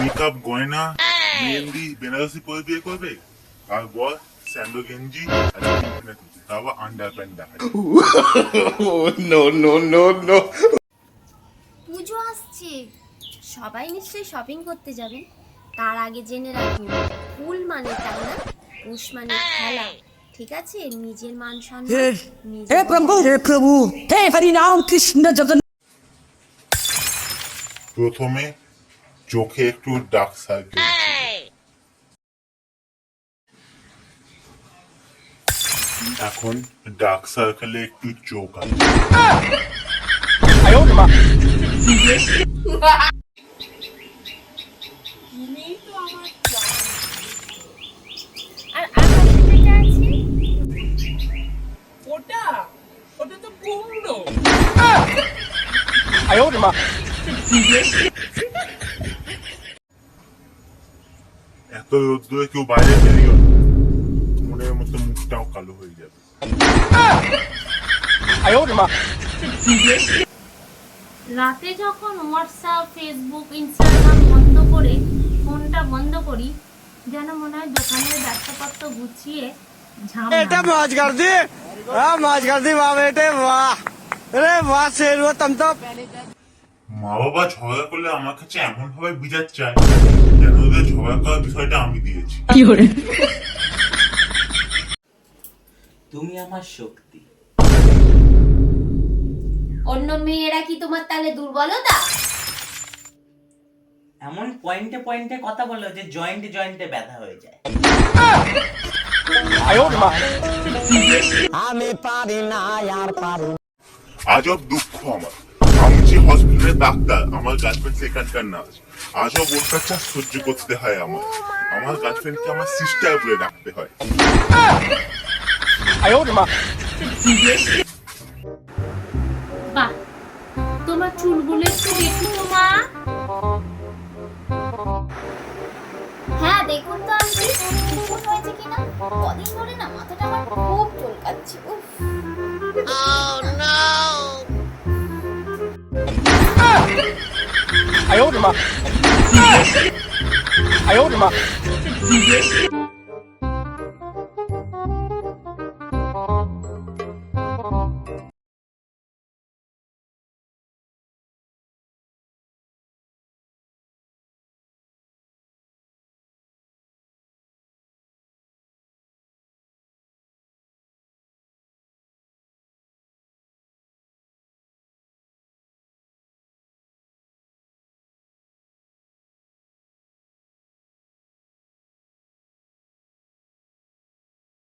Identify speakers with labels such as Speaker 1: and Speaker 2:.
Speaker 1: Makeup গয়না মেহেন্দি বেনারসি পরে বিয়ে করবে। আর স্যান্ডো গেঞ্জি আর আন্ডার প্যান্ট দেখা
Speaker 2: পুজো আসছে। সবাই নিশ্চয়ই শপিং করতে যাবে। তার আগে জেনে রাখুন ফুল মানে টানা পুষ মানে খেলা। ঠিক আছে? নিজের মান সম্মান হে
Speaker 3: প্রভু হে প্রভু হে হরি নাম কৃষ্ণ জগন
Speaker 1: প্রথমে চোখে একটু ডার্ক সার্কেল এখন ডার্ক সার্কেলে একটু চোখ আছে।
Speaker 4: ওটা? ওটা তো কুমড়ো
Speaker 1: এত কেউ বাইরে বেরিয়ে মনের মতো মুখটাও কালো হয়ে যাবে।
Speaker 2: রাতে যখন হোয়াটসঅ্যাপ ফেসবুক ইনস্টাগ্রাম বন্ধ করে ফোনটা বন্ধ করি যেন মনে হয় দোকানের ব্যবসাপত্র গুছিয়ে
Speaker 5: এটা মাছ হ্যাঁ, মাছ বাবা এটা বাহ। রে বাহ তো
Speaker 1: মা বাবা ঝগড়া করলে আমার কাছে এমন ভাবে বিচার চায় যেন ওদের ঝগড়া করার বিষয়টা আমি দিয়েছি।
Speaker 6: তুমি আমার শক্তি।
Speaker 2: অন্য মেয়েরা কি তোমার তাহলে দুর্বলতা?
Speaker 6: এমন পয়েন্টে পয়েন্টে কথা বলো যে জয়েন্টে জয়েন্টে ব্যথা হয়ে যায়।
Speaker 5: আমি পারি না আর পারি
Speaker 1: আজব দুঃখ আমার। আমি যে হসপিটালে ডাক্তার আমার গার্লফ্রেন্ড সেখানকার নার্স আজব অত্যাচার সহ্য করতে হয় আমার আমার গার্লফ্রেন্ডকে আমার সিস্টার বলে ডাকতে হয়
Speaker 2: বাহ তোমার চুলগুলো একটু দেখি তো মা হ্যাঁ দেখুন তো হয়েছে কিনা কদিন ধরে না মাথাটা আমার 哎呦我的妈！哎呦我的妈！你别信。